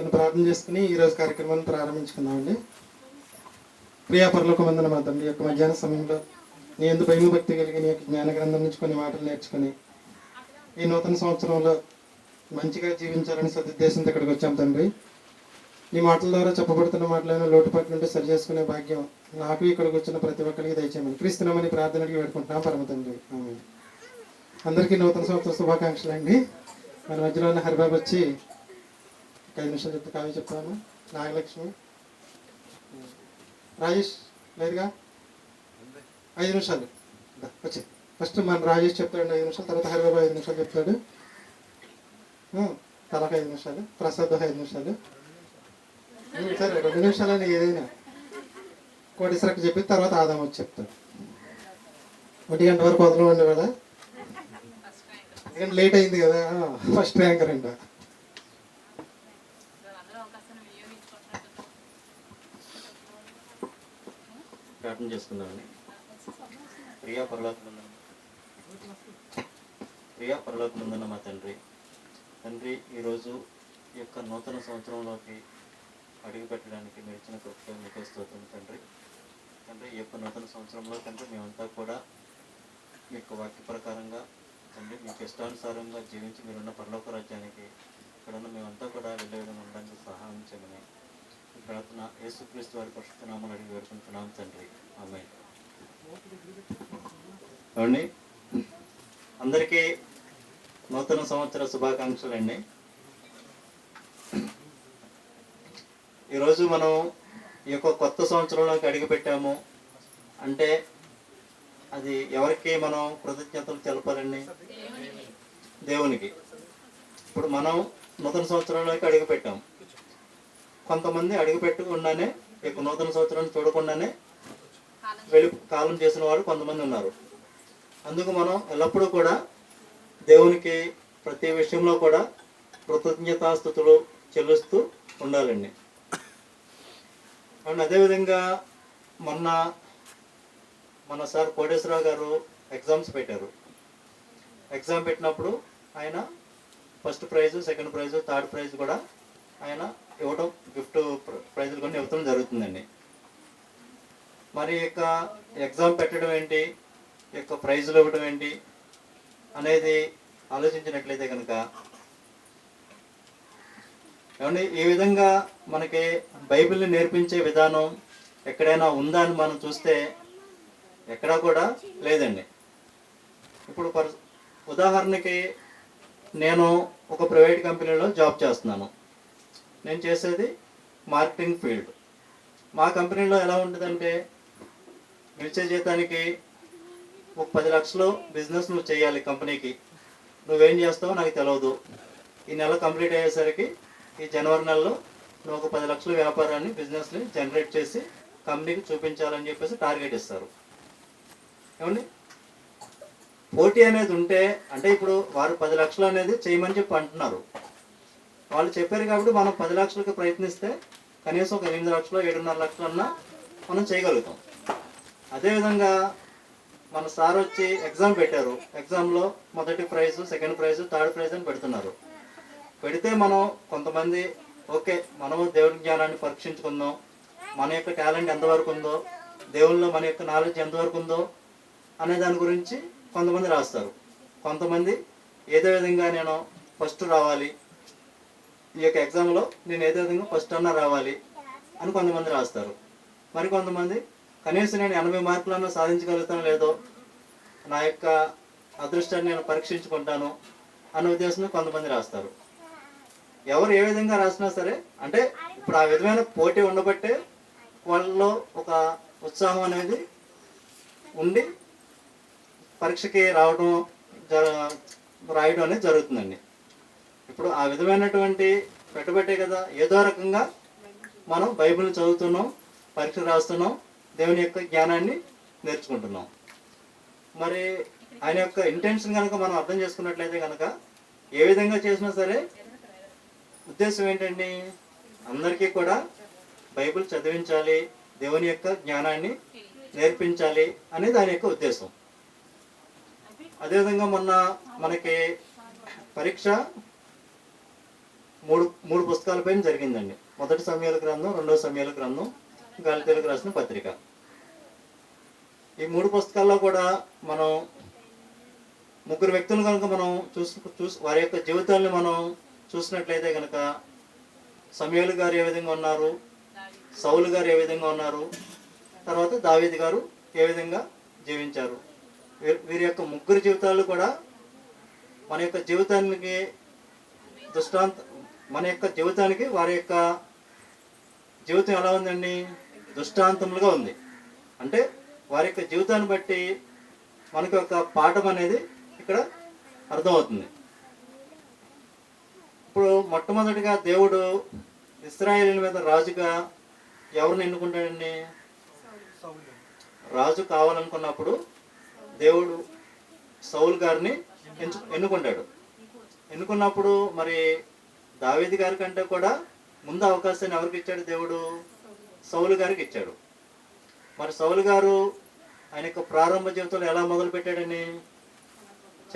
చిన్న ప్రార్థన చేసుకుని ఈరోజు కార్యక్రమాన్ని ప్రారంభించుకుందామండి. ప్రియా పరలోక వందన మా తండ్రి యొక్క మధ్యాహ్న సమయంలో నీ ఎందు భయము భక్తి కలిగి నీ యొక్క జ్ఞాన గ్రంథం నుంచి కొన్ని మాటలు నేర్చుకుని ఈ నూతన సంవత్సరంలో మంచిగా జీవించాలని సదుద్దేశంతో ఇక్కడికి వచ్చాం తండ్రి. నీ మాటల ద్వారా చెప్పబడుతున్న మాటలైన లోటుపాట్లు ఉంటే సరి చేసుకునే భాగ్యం నాకు ఇక్కడికి వచ్చిన ప్రతి ఒక్కరికి దయచేయమని క్రీస్తునామని ప్రార్థనకి వేడుకుంటున్నాం. పరమ తండ్రి. అందరికీ నూతన సంవత్సర శుభాకాంక్షలు అండి మన మధ్యలో ఉన్న హరిబాబు వచ్చి ఐదు నిమిషాలు చెప్తే కావ్య చెప్తాను. నాగలక్ష్మి. రాజేష్ లేదుగా? ఐదు నిమిషాలు. వచ్చి. ఫస్ట్ మన రాజేష్ చెప్తాడు ఐదు నిమిషాలు తర్వాత హరిబాబు ఐదు నిమిషాలు చెప్తాడు. తలకు ఐదు నిమిషాలు ప్రసాద్ ఐదు నిమిషాలు. సరే రెండు నిమిషాలని ఏదైనా కోటేశ్వరకు చెప్పి తర్వాత ఆదాం వచ్చి చెప్తాడు. ఒంటి గంట వరకు వదలమండి కదా? ఎందుకంటే లేట్ అయింది కదా? ఫస్ట్ ర్యాంకర్ అంట ప్రార్థన చేసుకుందామండి. ప్రియా పరలోకముందన ప్రియా పరలోకముందన మా తండ్రి తండ్రి ఈరోజు ఈ యొక్క నూతన సంవత్సరంలోకి అడుగు పెట్టడానికి మీరు ఇచ్చిన కృపగా మీకు స్తోత్రం తండ్రి. తండ్రి ఈ యొక్క నూతన సంవత్సరంలో తండ్రి మేమంతా కూడా మీ యొక్క వాక్య ప్రకారంగా తండ్రి మీకు ఇష్టానుసారంగా జీవించి మీరున్న పరలోక రాజ్యానికి ఇక్కడ ఉన్న మేమంతా కూడా వెళ్ళే విధంగా ఉండడానికి సహాయం చేయమని ప్రార్థన యేసుక్రీస్తు వారి పరిశుద్ధ నామని అడిగి వేడుకుంటున్నాం తండ్రి. ఆమె ఏమండి? అందరికీ నూతన సంవత్సర శుభాకాంక్షలు అండి. ఈరోజు మనం ఈ యొక్క కొత్త సంవత్సరంలోకి అడుగు పెట్టాము అంటే అది ఎవరికి మనం కృతజ్ఞతలు తెలపాలండి? దేవునికి. ఇప్పుడు మనం నూతన సంవత్సరంలోకి అడుగు పెట్టాం కొంతమంది అడుగు పెట్టకుండానే నూతన సంవత్సరాన్ని చూడకుండానే వెళ్ళి కాలం చేసిన వారు కొంతమంది ఉన్నారు. అందుకు మనం ఎల్లప్పుడూ కూడా దేవునికి ప్రతి విషయంలో కూడా కృతజ్ఞతాస్థుతులు చెల్లిస్తూ ఉండాలండి. అండ్ అదేవిధంగా మొన్న మన సార్ కోటేశ్వరరావు గారు ఎగ్జామ్స్ పెట్టారు. ఎగ్జామ్ పెట్టినప్పుడు ఆయన first prize second prize third prize కూడా ఆయన ఇవ్వటం గిఫ్ట్ ప్రైజులు కొన్ని ఇవ్వడం జరుగుతుందండి. మరి ఈ యొక్క ఎగ్జామ్ పెట్టడం ఏంటి? యొక్క ప్రైజులు ఇవ్వడం ఏంటి? అనేది ఆలోచించినట్లయితే కనుక ఏమండి ఈ విధంగా మనకి బైబిల్ని నేర్పించే విధానం ఎక్కడైనా ఉందా అని మనం చూస్తే ఎక్కడా కూడా లేదండి. ఇప్పుడు పర్ ఉదాహరణకి నేను ఒక ప్రైవేట్ కంపెనీలో జాబ్ చేస్తున్నాను. నేను చేసేది మార్కెటింగ్ ఫీల్డ్. మా కంపెనీలో ఎలా ఉంటుందంటే నిలిచే జీతానికి ఒక పది లక్షలు బిజినెస్ నువ్వు చేయాలి కంపెనీకి. నువ్వేం చేస్తావో నాకు తెలియదు ఈ నెల కంప్లీట్ అయ్యేసరికి ఈ జనవరి నెలలో నువ్వు ఒక పది లక్షల వ్యాపారాన్ని బిజినెస్ని జనరేట్ చేసి కంపెనీకి చూపించాలని చెప్పేసి టార్గెట్ ఇస్తారు. ఏమండి? పోటీ అనేది ఉంటే అంటే ఇప్పుడు వారు పది లక్షలు అనేది చేయమని చెప్పి అంటున్నారు. వాళ్ళు చెప్పారు కాబట్టి మనం పది లక్షలకు ప్రయత్నిస్తే కనీసం ఒక ఎనిమిది లక్షలు ఏడున్నర లక్షలు అన్నా మనం చేయగలుగుతాం. అదేవిధంగా మన సార్ వచ్చి ఎగ్జామ్ పెట్టారు. ఎగ్జామ్లో మొదటి prize second prize third prize అని పెడుతున్నారు. పెడితే మనం కొంతమంది ఓకే మనము దేవుడి జ్ఞానాన్ని పరీక్షించుకుందాం. మన యొక్క టాలెంట్ ఎంతవరకు ఉందో దేవుల్లో మన యొక్క నాలెడ్జ్ ఎంతవరకు ఉందో అనే దాని గురించి కొంతమంది రాస్తారు. కొంతమంది ఏదో విధంగా నేను ఫస్ట్ రావాలి ఈ యొక్క ఎగ్జామ్లో నేను ఏదో విధంగా ఫస్ట్ అన్నా రావాలి అని కొంతమంది రాస్తారు. మరి కొంతమంది కనీసం నేను ఎనభై మార్కులన్నా సాధించగలుగుతానో లేదో నా యొక్క అదృష్టాన్ని నేను పరీక్షించుకుంటాను అనే ఉద్దేశంలో కొంతమంది రాస్తారు. ఎవరు ఏ విధంగా రాసినా సరే అంటే ఇప్పుడు ఆ విధమైన పోటీ ఉండబట్టే వాళ్ళలో ఒక ఉత్సాహం అనేది ఉండి పరీక్షకి రావడం జర రాయడం అనేది జరుగుతుందండి. ఇప్పుడు ఆ విధమైనటువంటి పెట్టబట్టే కదా ఏదో రకంగా మనం బైబిల్ చదువుతున్నాం పరీక్ష రాస్తున్నాం దేవుని యొక్క జ్ఞానాన్ని నేర్చుకుంటున్నాం. మరి ఆయన యొక్క ఇంటెన్షన్ కనుక మనం అర్థం చేసుకున్నట్లయితే కనుక ఏ విధంగా చేసినా సరే ఉద్దేశం ఏంటండి? అందరికీ కూడా బైబిల్ చదివించాలి దేవుని యొక్క జ్ఞానాన్ని నేర్పించాలి అనేది ఆయన యొక్క ఉద్దేశం. అదేవిధంగా మొన్న మనకి పరీక్ష మూడు మూడు పుస్తకాలపైన జరిగిందండి. మొదటి సమయాల గ్రంథం రెండవ సమయాల గ్రంథం గాలితీలకు రాసిన పత్రిక. ఈ మూడు పుస్తకాల్లో కూడా మనం ముగ్గురు వ్యక్తులు కనుక మనం చూసు చూసి వారి యొక్క జీవితాలను మనం చూసినట్లయితే కనుక సమయాలు గారు ఏ విధంగా ఉన్నారు? సౌలు గారు ఏ విధంగా ఉన్నారు? తర్వాత దావేది గారు ఏ విధంగా జీవించారు? వీరి యొక్క ముగ్గురు జీవితాలు కూడా మన యొక్క జీవితానికి దృష్టాంత మన యొక్క జీవితానికి వారి యొక్క జీవితం ఎలా ఉందండి? దృష్టాంతములుగా ఉంది. అంటే వారి యొక్క జీవితాన్ని బట్టి మనకు ఒక పాఠం అనేది ఇక్కడ అర్థమవుతుంది. ఇప్పుడు మొట్టమొదటిగా దేవుడు ఇస్రాయేల్ మీద రాజుగా ఎవరిని ఎన్నుకుంటాడండి? రాజు కావాలనుకున్నప్పుడు దేవుడు సౌల్ గారిని ఎన్నుకుంటాడు. ఎన్నుకున్నప్పుడు మరి దావేది గారి కంటే కూడా ముందు అవకాశాన్ని ఎవరికి ఇచ్చాడు దేవుడు? సౌలు గారికి ఇచ్చాడు. మరి సౌలు గారు ఆయన యొక్క ప్రారంభ జీవితంలో ఎలా మొదలు పెట్టాడని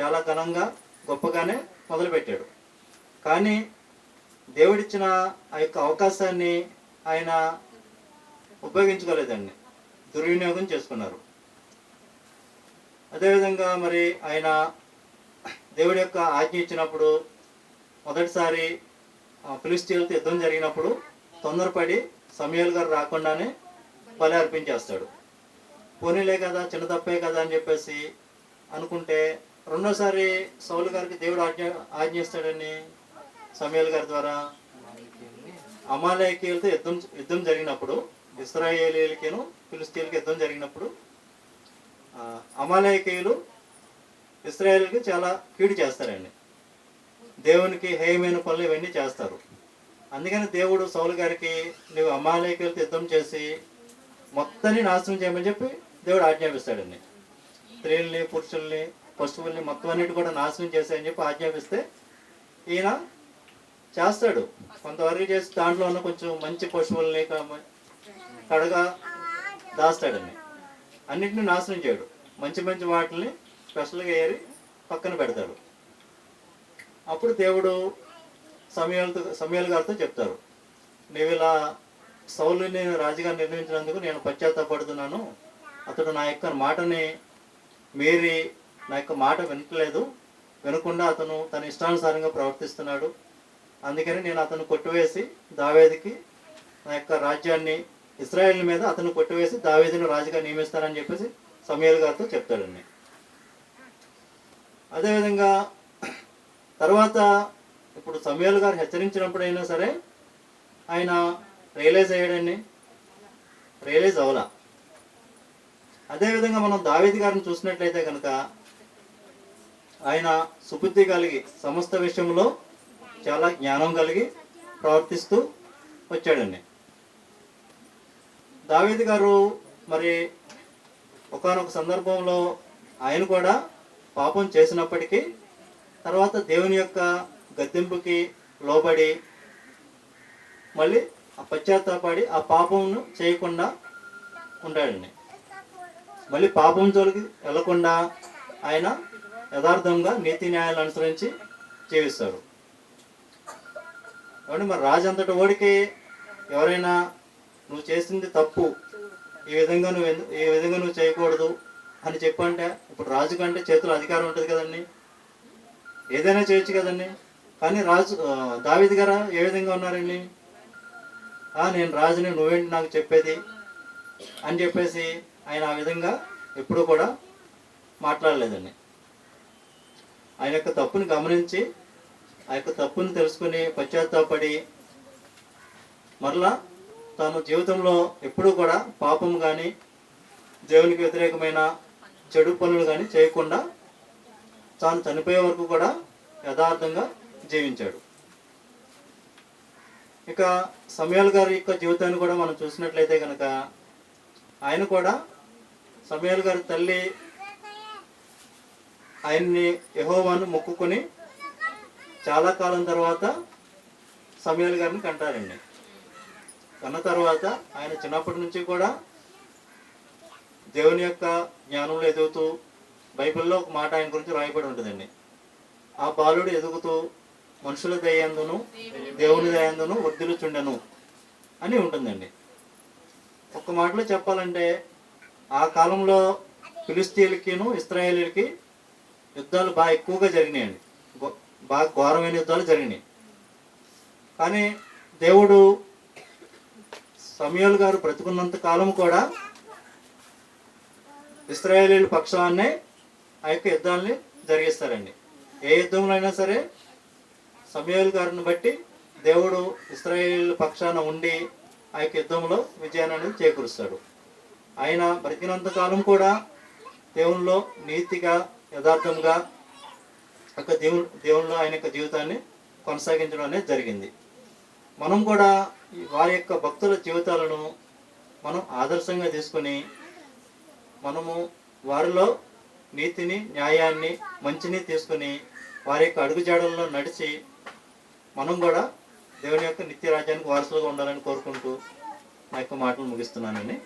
చాలా ఘనంగా గొప్పగానే మొదలుపెట్టాడు. కానీ దేవుడిచ్చిన ఆ యొక్క అవకాశాన్ని ఆయన ఉపయోగించుకోలేదండి. దుర్వినియోగం చేసుకున్నారు. అదేవిధంగా మరి ఆయన దేవుడి యొక్క ఆజ్ఞ ఇచ్చినప్పుడు మొదటిసారి ఆ, యుద్ధం జరిగినప్పుడు తొందరపడి సమయాలు గారు రాకుండానే బలి అర్పించేస్తాడు. పోనీలే కదా చిన్న తప్పే కదా అని చెప్పేసి అనుకుంటే రెండోసారి సౌలు గారికి దేవుడు ఆజ్ఞ ఆజ్ఞిస్తాడని సమయాల గారి ద్వారా అమాలయకీయులతో యుద్ధం యుద్ధం జరిగినప్పుడు ఇస్రాయేలీలకేను ఫిలిస్తీన్లకి యుద్ధం జరిగినప్పుడు అమాలయకీయులు ఇస్రాయేల్కి చాలా కీడు చేస్తారండి. దేవునికి హేయమైన పనులు ఇవన్నీ చేస్తారు. అందుకని దేవుడు సౌలు గారికి నువ్వు అమాలయకులతో యుద్ధం చేసి మొత్తాన్ని నాశనం చేయమని చెప్పి దేవుడు ఆజ్ఞాపిస్తాడండి. స్త్రీల్ని పురుషుల్ని పశువుల్ని మొత్తం అన్నిటి కూడా నాశనం చేశాయని చెప్పి ఆజ్ఞాపిస్తే ఈయన చేస్తాడు. కొంతవరకు చేసి దాంట్లో ఉన్న కొంచెం మంచి పశువుల్ని కడగా దాస్తాడండి. అన్నిటిని నాశనం చేయడు. మంచి మంచి వాటిని స్పెషల్గా ఏరి పక్కన పెడతాడు. అప్పుడు దేవుడు సమయాలతో సమయాల గారితో చెప్తారు. నువ్వు ఇలా సౌలుని నేను రాజుగా నిర్ణయించినందుకు నేను పశ్చాత్తాపడుతున్నాను. అతడు నా యొక్క మాటని మీరి నా యొక్క మాట వినట్లేదు. వినకుండా అతను తన ఇష్టానుసారంగా ప్రవర్తిస్తున్నాడు. అందుకని నేను అతను కొట్టువేసి దావేదికి నా యొక్క రాజ్యాన్ని ఇస్రాయేల్ మీద అతను కొట్టువేసి దావేదిని రాజుగా నియమిస్తానని చెప్పేసి సమయాల గారితో చెప్తాడండి. అదేవిధంగా తర్వాత ఇప్పుడు సమయాలు గారు హెచ్చరించినప్పుడైనా సరే ఆయన రియలైజ్ అయ్యాడండి. రియలైజ్ అవలా. అదేవిధంగా మనం దావేది గారిని చూసినట్లయితే కనుక ఆయన సుబుద్ధి కలిగి సమస్త విషయంలో చాలా జ్ఞానం కలిగి ప్రవర్తిస్తూ వచ్చాడండి. దావేది గారు మరి ఒకనొక సందర్భంలో ఆయన కూడా పాపం చేసినప్పటికీ తర్వాత దేవుని యొక్క గద్దెంపుకి లోబడి మళ్ళీ ఆ పశ్చాత్తాపడి ఆ పాపంను చేయకుండా ఉంటాడండి మళ్ళీ పాపం జోలికి వెళ్ళకుండా ఆయన యథార్థంగా నీతి న్యాయాలు అనుసరించి జీవిస్తాడు. కాబట్టి మరి రాజు ఓడికి ఎవరైనా నువ్వు చేసింది తప్పు ఈ విధంగా నువ్వు ఎందు- ఈ విధంగా నువ్వు చేయకూడదు అని చెప్పంటే ఇప్పుడు రాజు కంటే చేతిలో అధికారం ఉంటుంది కదండి. ఏదైనా చేయొచ్చు కదండి. కానీ రాజు ఆ, గారా ఏ విధంగా ఉన్నారండి? నేను రాజుని నువ్వేంటి నాకు చెప్పేది? అని చెప్పేసి ఆయన ఆ విధంగా ఎప్పుడూ కూడా మాట్లాడలేదండి. ఆయన యొక్క తప్పుని గమనించి ఆ యొక్క తప్పుని తెలుసుకుని పశ్చాత్తాపడి మరలా తాను జీవితంలో ఎప్పుడూ కూడా పాపం కానీ దేవునికి వ్యతిరేకమైన చెడు పనులు కానీ చేయకుండా తాను చనిపోయే వరకు కూడా యథార్థంగా జీవించాడు. ఇక సమయాల్ గారి యొక్క జీవితాన్ని కూడా మనం చూసినట్లయితే కనుక ఆయన కూడా సమయాల్ గారి తల్లి ఆయన్ని యహోవాను మొక్కుకొని చాలా కాలం తర్వాత సమయాల్ గారిని కంటారండి. కన్న తర్వాత ఆయన చిన్నప్పటి నుంచి కూడా దేవుని యొక్క జ్ఞానంలో ఎదుగుతూ బైబిల్లో ఒక మాట ఆయన గురించి రాయబడి ఉంటుందండి. ఆ బాలుడు ఎదుగుతూ మనుషుల దయందును దేవుని దయందును వర్ధిల్లుచుండెను అని ఉంటుందండి. ఒక్క మాటలో చెప్పాలంటే ఆ కాలంలో ఫిలిస్తీన్లకిను ఇస్రాయేలీలకి యుద్ధాలు బాగా ఎక్కువగా జరిగినాయండి. బాగా ఘోరమైన యుద్ధాలు జరిగినాయి. కానీ దేవుడు సమయాలు గారు బ్రతుకున్నంత కాలం కూడా ఇస్రాయేలీల పక్షాన్నే ఆ యొక్క యుద్ధాలని జరిగిస్తారండి. ఏ యుద్ధంలో అయినా సరే సమయాల గారిని బట్టి దేవుడు ఇస్రాయేల్ పక్షాన ఉండి ఆ యొక్క యుద్ధంలో విజయాన్ని అనేది చేకూరుస్తాడు. ఆయన బ్రతికినంత కాలం కూడా దేవునిలో నీతిగా యథార్థంగా యొక్క దేవు దేవునిలో ఆయన యొక్క జీవితాన్ని కొనసాగించడం అనేది జరిగింది. మనం కూడా వారి యొక్క భక్తుల జీవితాలను మనం ఆదర్శంగా తీసుకొని మనము వారిలో నీతిని న్యాయాన్ని మంచిని తీసుకుని వారి యొక్క అడుగుజాడల్లో నడిచి మనం కూడా దేవుని యొక్క నిత్య రాజ్యానికి వారసులుగా ఉండాలని కోరుకుంటూ నా యొక్క మాటలు ముగిస్తున్నానండి.